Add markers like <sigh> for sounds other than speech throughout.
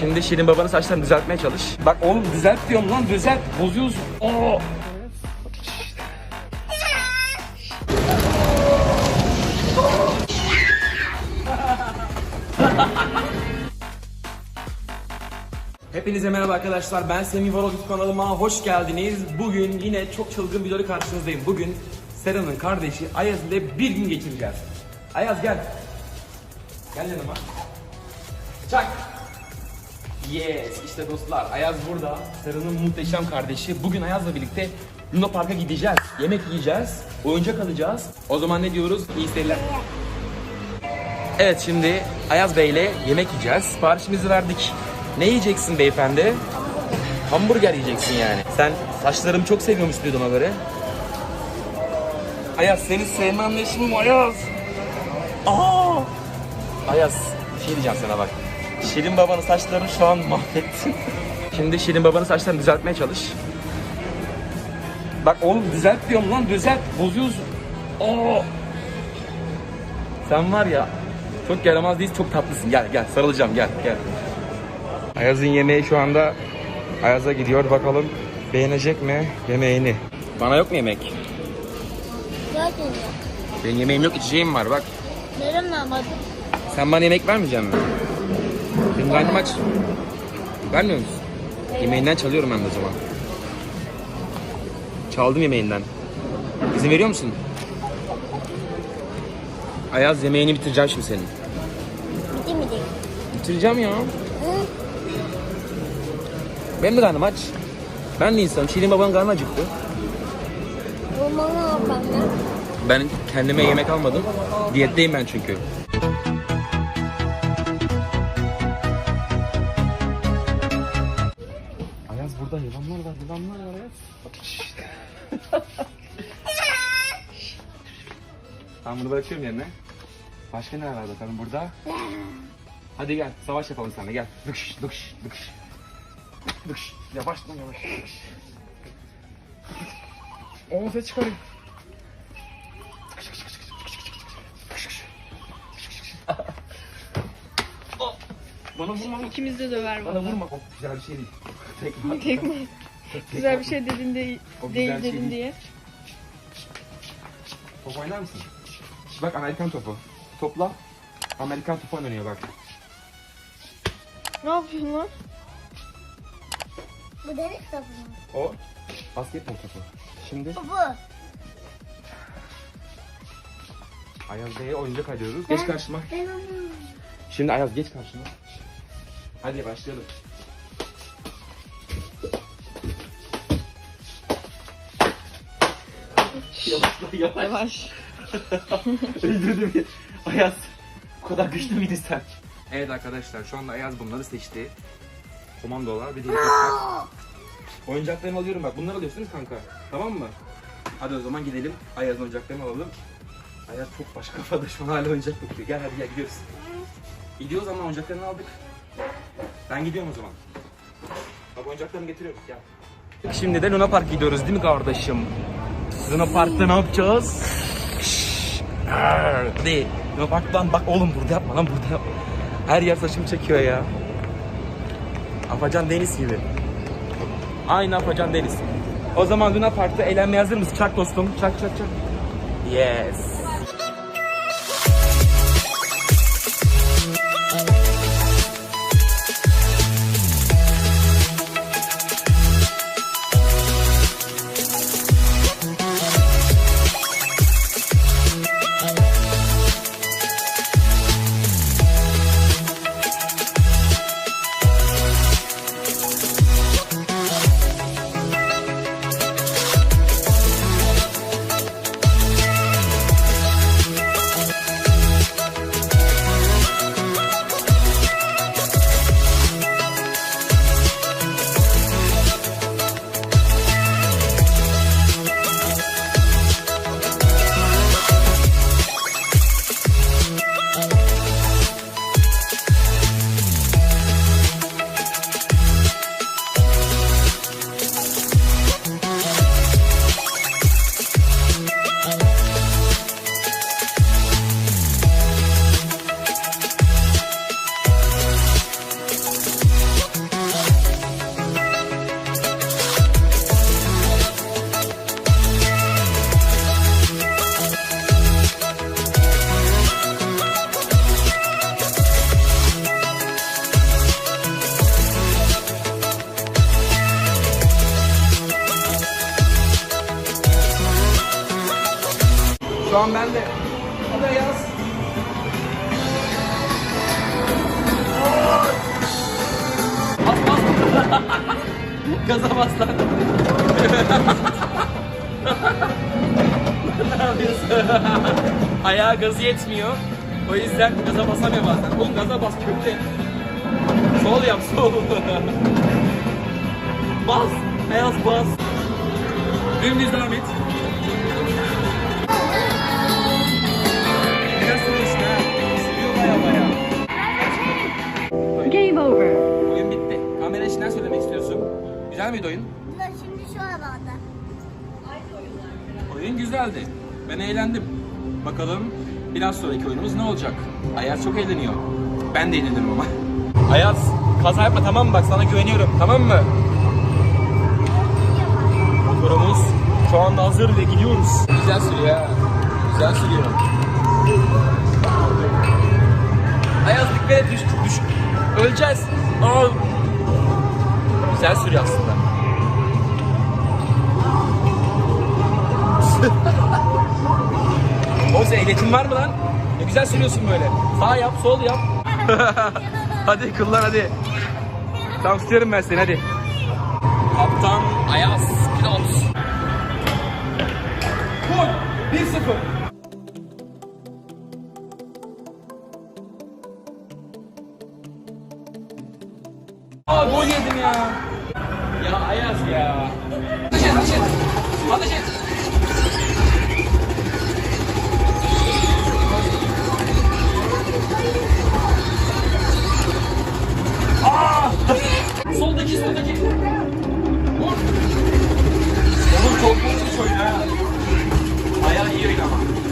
Şimdi Şirin babanın saçlarını düzeltmeye çalış. Bak oğlum düzelt diyorum lan düzelt. Bozuyorsun. Oo. Hepinize merhaba arkadaşlar. Ben Semih Vlog kanalıma hoş geldiniz. Bugün yine çok çılgın bir videoyla karşınızdayım. Bugün Sera'nın kardeşi Ayaz ile bir gün geçireceğiz. Ayaz gel. Gel yanıma. Çak. Yes işte dostlar Ayaz burada. Sera'nın muhteşem kardeşi. Bugün Ayaz'la birlikte Luna Park'a gideceğiz. Yemek yiyeceğiz. Oyuncak alacağız. O zaman ne diyoruz? İyi seyirler. Evet şimdi Ayaz Bey ile yemek yiyeceğiz. Siparişimizi verdik. Ne yiyeceksin beyefendi? Hamburger yiyeceksin yani. Sen saçlarımı çok seviyormuş duyduğuma göre. Ayaz seni sevmem ne işim Ayaz? Aa! Ayaz bir şey diyeceğim sana bak. Şirin babanın saçlarını şu an mahvettin. Şimdi Şirin babanın saçlarını düzeltmeye çalış. Bak oğlum düzelt diyorum lan düzelt. Bozuyorsun. Aa! Sen var ya çok yaramaz değilsin çok tatlısın. Gel gel sarılacağım gel gel. Ayaz'ın yemeği şu anda Ayaz'a gidiyor bakalım beğenecek mi yemeğini. Bana yok mu yemek? Zaten yok. Benim yemeğim yok içeceğim var bak. Neren almadın? Sen bana yemek vermeyecek misin? Benim karnım aç. Vermiyor musun? Yemeğinden çalıyorum ben de o zaman. Çaldım yemeğinden. İzin veriyor musun? Ayaz yemeğini bitireceğim şimdi senin. Değil? Bitireceğim ya. Hı? Benim de karnım aç. Ben de insanım. Şirin babanın karnı acıktı. Bu bana yapan ne? Ben kendime yemek almadım. Diyetteyim ben çünkü. Burada yılanlar var, Ayaz. ben <laughs> bunu bırakıyorum yerine. Başka ne var bakalım burada? Hadi gel, savaş yapalım seninle gel. Dıkış, dıkış, dıkış. Dıkış. Yavaş lan yavaş. Dıkış. O ses çıkarıyor. Bana vurma. İkimiz de döver Bana valla. vurma. O güzel bir şey değil. <laughs> Tekme. Tekme. Güzel bir şey dedin de O güzel değil şey dedin değil. diye. Top oynar mısın? Bak Amerikan topu. Topla. Amerikan topu oynanıyor bak. Ne yapıyorsun lan? Bu deniz topu mu? O basketbol topu. Şimdi Bu bu. Ayaz Bey'e oyuncak alıyoruz. Geç karşıma. Ben onu. Şimdi Ayaz geç karşıma. Hadi başlayalım. <laughs> yavaş. Yavaş. <laughs> Öldürdüm ya. Ayaz. Bu kadar güçlü müydün sen? Evet arkadaşlar şu anda Ayaz bunları seçti. Komandolar bir de helikopter. <gasps> Oyuncaklarımı alıyorum bak. Bunları alıyorsunuz kanka. Tamam mı? Hadi o zaman gidelim. Ayaz'ın oyuncaklarını alalım. Ayaz çok başka kafada şu an hala oyuncak bakıyor. Gel hadi gel gidiyoruz. Gidiyoruz ama oyuncaklarını aldık. Ben gidiyorum o zaman. Bak oyuncaklarını getiriyorum. Gel. Şimdi de Luna Park gidiyoruz değil mi kardeşim? Luna Park'ta ne yapacağız? Hadi. Luna Park'tan bak oğlum burada yapma lan burada yapma. Her yer saçımı çekiyor ya. Afacan Deniz gibi. Aynı Afacan Deniz. O zaman Luna Park'ta eğlenmeye hazır mısın? Çak dostum. Çak çak çak. Yes. Tamam ben de. Hadi Ayaz. Bas bas. <laughs> Gaza bas lan. <laughs> Ayağa gazı yetmiyor. O yüzden gaza basamıyor bazen. Oğlum gaza bas kötü. Sol yap sol. <laughs> bas. Ayaz bas. Dümdüz devam et. Game over. Oyun bitti. Kamera işinden söylemek istiyorsun. Güzel miydi oyun? Dur şimdi şu alanda. Oyun güzeldi. Ben eğlendim. Bakalım biraz sonraki oyunumuz ne olacak? Ayaz çok eğleniyor. Ben de eğlendim ama. <laughs> Ayaz kaza yapma tamam mı? Bak sana güveniyorum tamam mı? Motorumuz şu anda hazır ve gidiyoruz. Güzel sürüyor ha. Güzel sürüyor. Ayaz dikkat et düş, düş. Öleceğiz. Aa. Güzel sürüyor aslında. <laughs> O senin ehliyetin var mı lan? Ne güzel sürüyorsun böyle. Sağ yap, sol yap. <laughs> hadi kullan hadi. Tamam tutuyorum ben seni hadi. Kaptan Ayaz Aa gol yedim ya. Ya Ayaz ya. Ateş et, ateş et. Ateş et. Soldaki soldaki. Vur. Çok mutluyum oyun ha. Bayağı iyi oyun ama.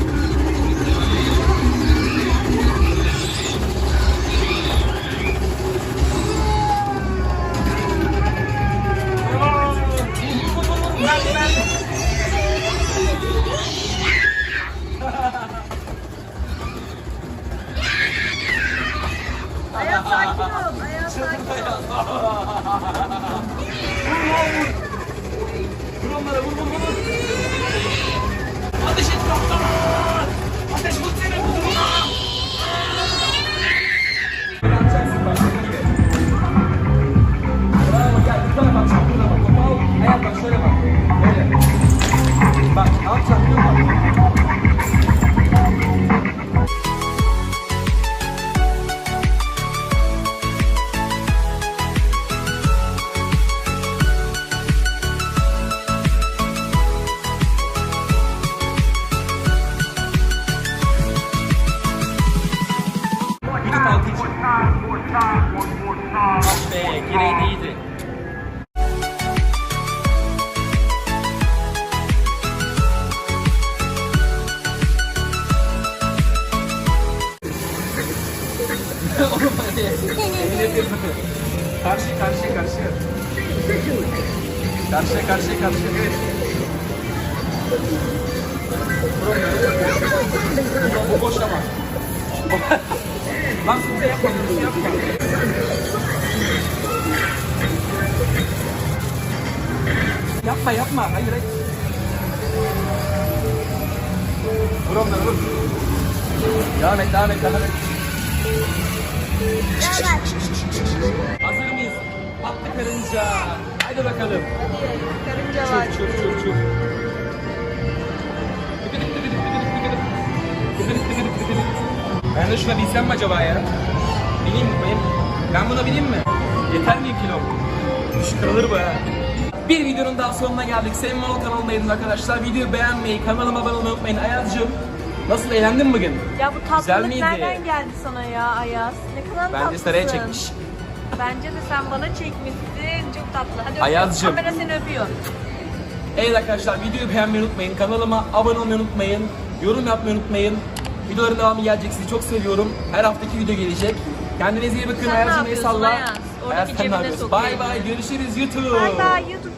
Bravo gel yukarı bak Ulan bu boş yapma, yapma. Hayır hayır. Vur onları vur. Devam et, devam et, devam et. Hazır mıyız? Atlı karınca. Haydi bakalım. Karınca var. Çuf çuf çuf çuf. Ben de şuna binsem mi acaba ya? Bineyim mi? Benim, ben buna bineyim mi? Yeter mi kilo? Kalır bu ha. Bir videonun daha sonuna geldik. Sevim Mal kanalındayız arkadaşlar. Videoyu beğenmeyi, kanalıma abone olmayı unutmayın. Ayaz'cığım nasıl eğlendin mi bugün? Ya bu tatlılık nereden geldi sana ya Ayaz? Ne kadar Bence tatlısın. saraya çekmiş. Bence de sen bana çekmişsin. Çok tatlı. Hadi öpüyorum. Ayaz'cığım. Kamera seni öpüyor. Evet arkadaşlar videoyu beğenmeyi unutmayın. Kanalıma abone olmayı unutmayın. Yorum yapmayı unutmayın. Videoların devamı gelecek. Sizi çok seviyorum. Her haftaki video gelecek. Kendinize iyi bakın. Sen ne Ayaz'cığım el yapıyorsun salla. Ayaz? Oradaki Ayaz sen ne cebine yapıyorsun? sokayım Bay bay. Görüşürüz YouTube. Bye bye YouTube'cu.